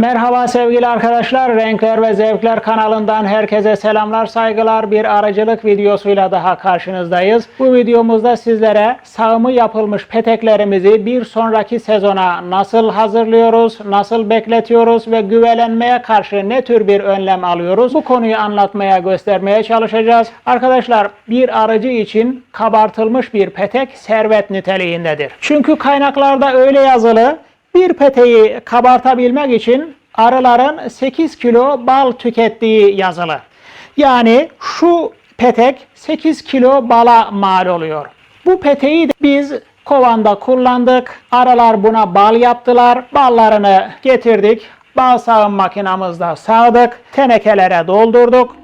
Merhaba sevgili arkadaşlar. Renkler ve Zevkler kanalından herkese selamlar, saygılar. Bir aracılık videosuyla daha karşınızdayız. Bu videomuzda sizlere sağımı yapılmış peteklerimizi bir sonraki sezona nasıl hazırlıyoruz, nasıl bekletiyoruz ve güvelenmeye karşı ne tür bir önlem alıyoruz? Bu konuyu anlatmaya, göstermeye çalışacağız. Arkadaşlar bir aracı için kabartılmış bir petek servet niteliğindedir. Çünkü kaynaklarda öyle yazılı bir peteği kabartabilmek için arıların 8 kilo bal tükettiği yazılı. Yani şu petek 8 kilo bala mal oluyor. Bu peteği de biz kovanda kullandık. Arılar buna bal yaptılar. Ballarını getirdik. Bal sağım makinamızda sağdık. Tenekelere doldurduk.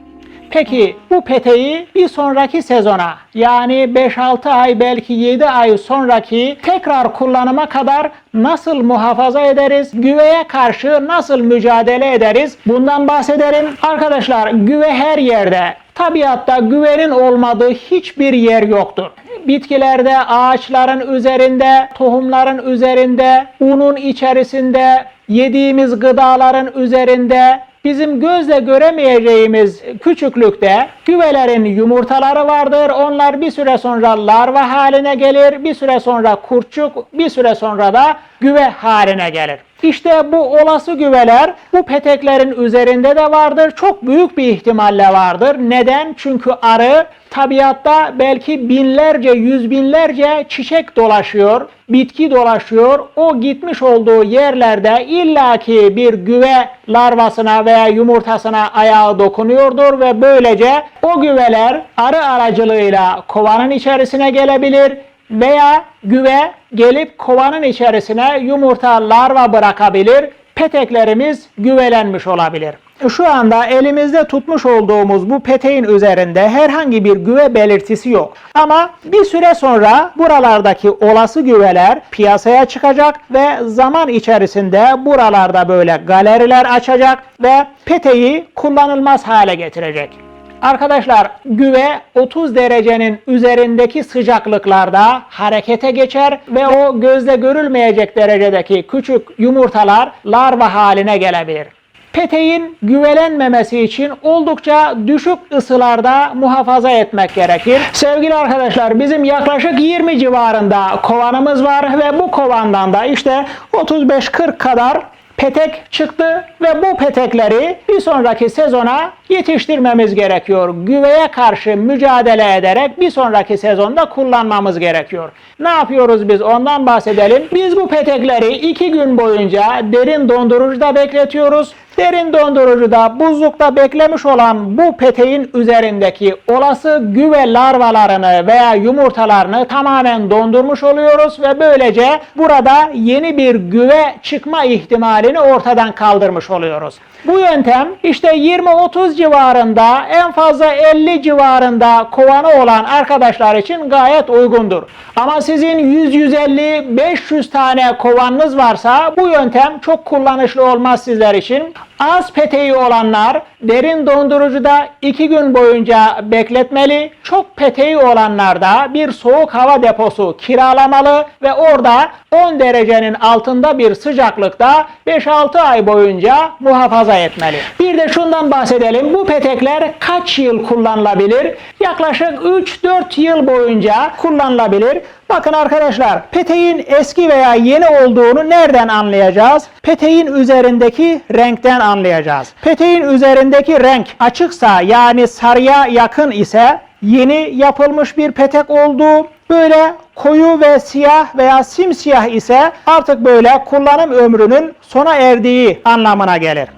Peki bu peteği bir sonraki sezona yani 5-6 ay belki 7 ay sonraki tekrar kullanıma kadar nasıl muhafaza ederiz? Güveye karşı nasıl mücadele ederiz? Bundan bahsederim. Arkadaşlar güve her yerde. Tabiatta güvenin olmadığı hiçbir yer yoktur. Bitkilerde, ağaçların üzerinde, tohumların üzerinde, unun içerisinde, yediğimiz gıdaların üzerinde, bizim gözle göremeyeceğimiz küçüklükte güvelerin yumurtaları vardır. Onlar bir süre sonra larva haline gelir, bir süre sonra kurtçuk, bir süre sonra da güve haline gelir. İşte bu olası güveler bu peteklerin üzerinde de vardır. Çok büyük bir ihtimalle vardır. Neden? Çünkü arı tabiatta belki binlerce, yüz binlerce çiçek dolaşıyor, bitki dolaşıyor. O gitmiş olduğu yerlerde illaki bir güve larvasına veya yumurtasına ayağı dokunuyordur ve böylece o güveler arı aracılığıyla kovanın içerisine gelebilir veya güve gelip kovanın içerisine yumurta larva bırakabilir. Peteklerimiz güvelenmiş olabilir. Şu anda elimizde tutmuş olduğumuz bu peteğin üzerinde herhangi bir güve belirtisi yok. Ama bir süre sonra buralardaki olası güveler piyasaya çıkacak ve zaman içerisinde buralarda böyle galeriler açacak ve peteği kullanılmaz hale getirecek. Arkadaşlar güve 30 derecenin üzerindeki sıcaklıklarda harekete geçer ve o gözle görülmeyecek derecedeki küçük yumurtalar larva haline gelebilir. Peteğin güvelenmemesi için oldukça düşük ısılarda muhafaza etmek gerekir. Sevgili arkadaşlar bizim yaklaşık 20 civarında kovanımız var ve bu kovandan da işte 35-40 kadar petek çıktı ve bu petekleri bir sonraki sezona yetiştirmemiz gerekiyor. Güveye karşı mücadele ederek bir sonraki sezonda kullanmamız gerekiyor. Ne yapıyoruz biz ondan bahsedelim. Biz bu petekleri iki gün boyunca derin dondurucuda bekletiyoruz. Derin dondurucuda buzlukta beklemiş olan bu peteğin üzerindeki olası güve larvalarını veya yumurtalarını tamamen dondurmuş oluyoruz ve böylece burada yeni bir güve çıkma ihtimalini ortadan kaldırmış oluyoruz. Bu yöntem işte 20-30 civarında en fazla 50 civarında kovanı olan arkadaşlar için gayet uygundur. Ama sizin 100-150-500 tane kovanınız varsa bu yöntem çok kullanışlı olmaz sizler için. Az peteği olanlar derin dondurucuda 2 gün boyunca bekletmeli. Çok peteği olanlar da bir soğuk hava deposu kiralamalı ve orada 10 derecenin altında bir sıcaklıkta 5-6 ay boyunca muhafaza etmeli. Bir de şundan bahsedelim. Bu petekler kaç yıl kullanılabilir? Yaklaşık 3-4 yıl boyunca kullanılabilir. Bakın arkadaşlar peteğin eski veya yeni olduğunu nereden anlayacağız? Peteğin üzerindeki renkten anlayacağız. Peteğin üzerindeki renk açıksa yani sarıya yakın ise yeni yapılmış bir petek olduğu, böyle koyu ve siyah veya simsiyah ise artık böyle kullanım ömrünün sona erdiği anlamına gelir.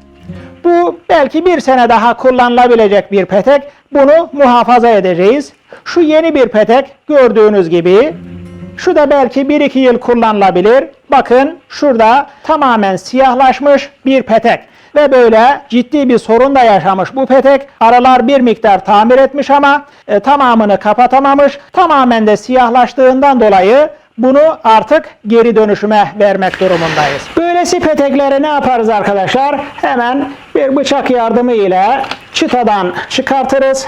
Bu belki bir sene daha kullanılabilecek bir petek. Bunu muhafaza edeceğiz. Şu yeni bir petek gördüğünüz gibi. Şu da belki 1-2 yıl kullanılabilir. Bakın şurada tamamen siyahlaşmış bir petek. Ve böyle ciddi bir sorun da yaşamış bu petek. Aralar bir miktar tamir etmiş ama e, tamamını kapatamamış. Tamamen de siyahlaştığından dolayı bunu artık geri dönüşüme vermek durumundayız. Böylesi petekleri ne yaparız arkadaşlar? Hemen bir bıçak yardımı ile çıtadan çıkartırız.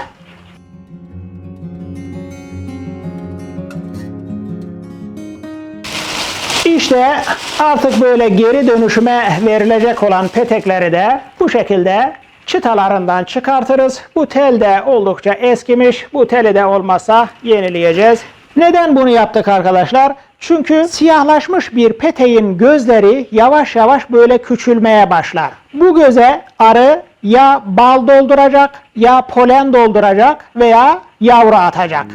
İşte artık böyle geri dönüşüme verilecek olan petekleri de bu şekilde çıtalarından çıkartırız. Bu tel de oldukça eskimiş. Bu teli de olmasa yenileyeceğiz. Neden bunu yaptık arkadaşlar? Çünkü siyahlaşmış bir peteğin gözleri yavaş yavaş böyle küçülmeye başlar. Bu göze arı ya bal dolduracak, ya polen dolduracak veya yavru atacak.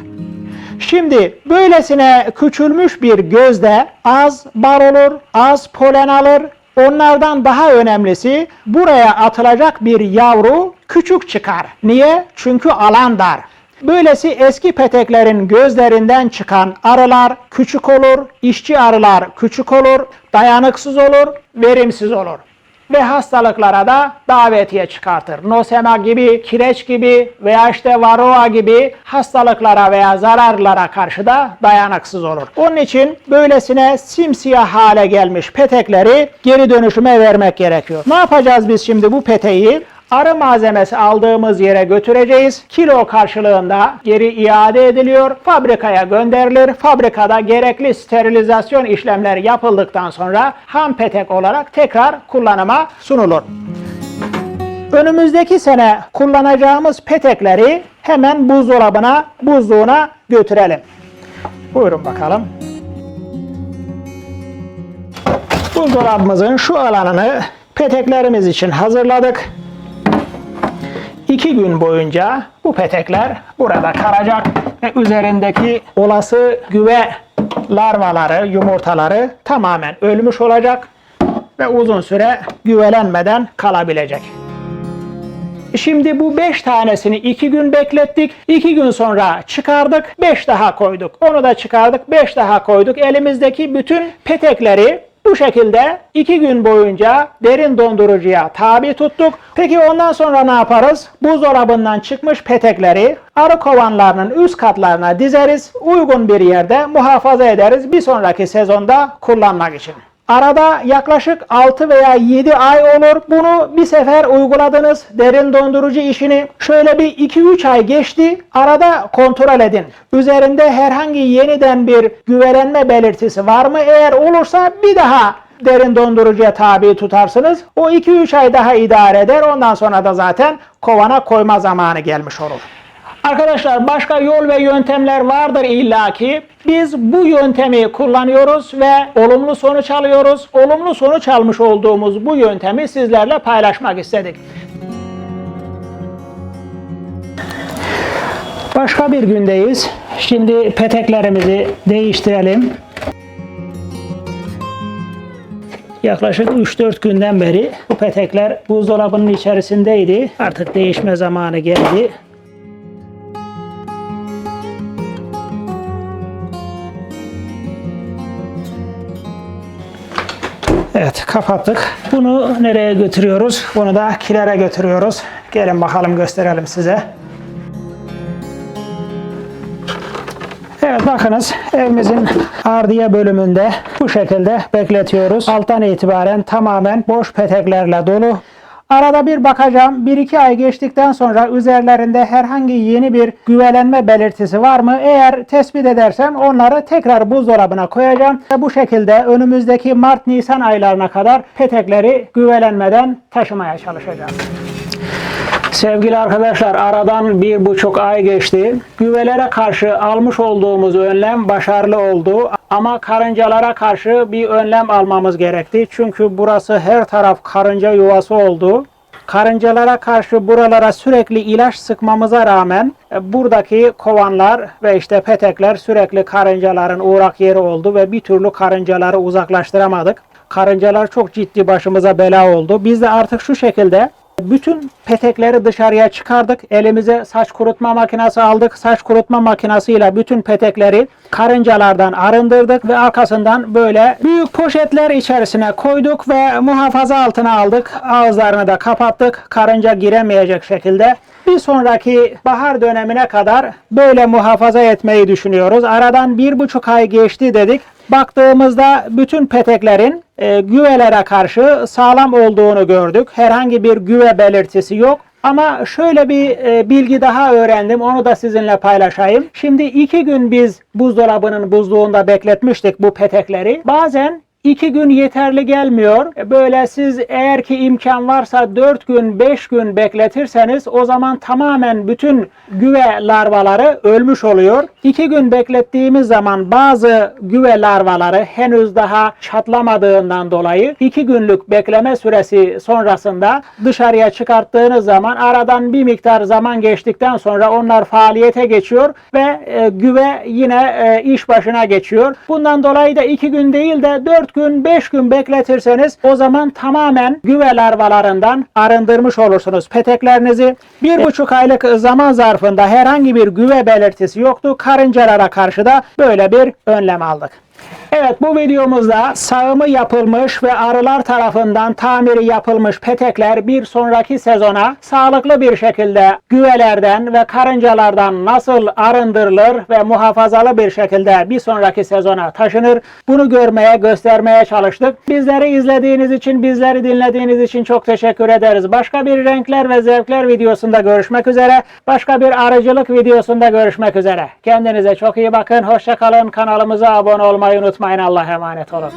Şimdi böylesine küçülmüş bir gözde az bar olur, az polen alır. Onlardan daha önemlisi buraya atılacak bir yavru küçük çıkar. Niye? Çünkü alan dar. Böylesi eski peteklerin gözlerinden çıkan arılar küçük olur, işçi arılar küçük olur, dayanıksız olur, verimsiz olur ve hastalıklara da davetiye çıkartır. Nosema gibi, kireç gibi veya işte varroa gibi hastalıklara veya zararlara karşı da dayanıksız olur. Onun için böylesine simsiyah hale gelmiş petekleri geri dönüşüme vermek gerekiyor. Ne yapacağız biz şimdi bu peteği? Arı malzemesi aldığımız yere götüreceğiz. Kilo karşılığında geri iade ediliyor. Fabrikaya gönderilir. Fabrikada gerekli sterilizasyon işlemleri yapıldıktan sonra ham petek olarak tekrar kullanıma sunulur. Önümüzdeki sene kullanacağımız petekleri hemen buzdolabına, buzluğuna götürelim. Buyurun bakalım. Buzdolabımızın şu alanını peteklerimiz için hazırladık. İki gün boyunca bu petekler burada kalacak ve üzerindeki olası güve larvaları, yumurtaları tamamen ölmüş olacak ve uzun süre güvelenmeden kalabilecek. Şimdi bu 5 tanesini 2 gün beklettik. 2 gün sonra çıkardık. 5 daha koyduk. Onu da çıkardık. 5 daha koyduk. Elimizdeki bütün petekleri bu şekilde 2 gün boyunca derin dondurucuya tabi tuttuk. Peki ondan sonra ne yaparız? Buzdolabından çıkmış petekleri arı kovanlarının üst katlarına dizeriz. Uygun bir yerde muhafaza ederiz bir sonraki sezonda kullanmak için. Arada yaklaşık 6 veya 7 ay olur. Bunu bir sefer uyguladınız. Derin dondurucu işini şöyle bir 2-3 ay geçti. Arada kontrol edin. Üzerinde herhangi yeniden bir güvelenme belirtisi var mı? Eğer olursa bir daha derin dondurucuya tabi tutarsınız. O 2-3 ay daha idare eder. Ondan sonra da zaten kovana koyma zamanı gelmiş olur. Arkadaşlar başka yol ve yöntemler vardır illaki. Biz bu yöntemi kullanıyoruz ve olumlu sonuç alıyoruz. Olumlu sonuç almış olduğumuz bu yöntemi sizlerle paylaşmak istedik. Başka bir gündeyiz. Şimdi peteklerimizi değiştirelim. Yaklaşık 3-4 günden beri bu petekler buzdolabının içerisindeydi. Artık değişme zamanı geldi. Evet kapattık. Bunu nereye götürüyoruz? Bunu da kilere götürüyoruz. Gelin bakalım gösterelim size. Evet bakınız evimizin ardiye bölümünde bu şekilde bekletiyoruz. Alttan itibaren tamamen boş peteklerle dolu. Arada bir bakacağım. 1-2 ay geçtikten sonra üzerlerinde herhangi yeni bir güvelenme belirtisi var mı? Eğer tespit edersem onları tekrar buzdolabına koyacağım. Ve bu şekilde önümüzdeki Mart-Nisan aylarına kadar petekleri güvelenmeden taşımaya çalışacağım. Sevgili arkadaşlar aradan bir buçuk ay geçti. Güvelere karşı almış olduğumuz önlem başarılı oldu. Ama karıncalara karşı bir önlem almamız gerekti. Çünkü burası her taraf karınca yuvası oldu. Karıncalara karşı buralara sürekli ilaç sıkmamıza rağmen e, buradaki kovanlar ve işte petekler sürekli karıncaların uğrak yeri oldu ve bir türlü karıncaları uzaklaştıramadık. Karıncalar çok ciddi başımıza bela oldu. Biz de artık şu şekilde bütün petekleri dışarıya çıkardık. Elimize saç kurutma makinesi aldık. Saç kurutma makinesiyle bütün petekleri karıncalardan arındırdık ve arkasından böyle büyük poşetler içerisine koyduk ve muhafaza altına aldık. Ağızlarını da kapattık. Karınca giremeyecek şekilde. Bir sonraki bahar dönemine kadar böyle muhafaza etmeyi düşünüyoruz. Aradan bir buçuk ay geçti dedik. Baktığımızda bütün peteklerin e, güvelere karşı sağlam olduğunu gördük. Herhangi bir güve belirtisi yok. Ama şöyle bir e, bilgi daha öğrendim. Onu da sizinle paylaşayım. Şimdi iki gün biz buzdolabının buzluğunda bekletmiştik bu petekleri. Bazen 2 gün yeterli gelmiyor. E, Böyle siz eğer ki imkan varsa 4 gün 5 gün bekletirseniz o zaman tamamen bütün güve larvaları ölmüş oluyor. 2 gün beklettiğimiz zaman bazı güve larvaları henüz daha çatlamadığından dolayı 2 günlük bekleme süresi sonrasında dışarıya çıkarttığınız zaman aradan bir miktar zaman geçtikten sonra onlar faaliyete geçiyor ve e, güve yine e, iş başına geçiyor. Bundan dolayı da 2 gün değil de 4 gün 5 gün bekletirseniz o zaman tamamen güve larvalarından arındırmış olursunuz peteklerinizi. Bir buçuk aylık zaman zarfında herhangi bir güve belirtisi yoktu. Karıncalara karşı da böyle bir önlem aldık. Evet bu videomuzda sağımı yapılmış ve arılar tarafından tamiri yapılmış petekler bir sonraki sezona sağlıklı bir şekilde güvelerden ve karıncalardan nasıl arındırılır ve muhafazalı bir şekilde bir sonraki sezona taşınır. Bunu görmeye, göstermeye çalıştık. Bizleri izlediğiniz için, bizleri dinlediğiniz için çok teşekkür ederiz. Başka bir renkler ve zevkler videosunda görüşmek üzere. Başka bir arıcılık videosunda görüşmek üzere. Kendinize çok iyi bakın. Hoşça kalın. Kanalımıza abone olmayı ሃይማኖት ማይን አላህ ሃይማኖት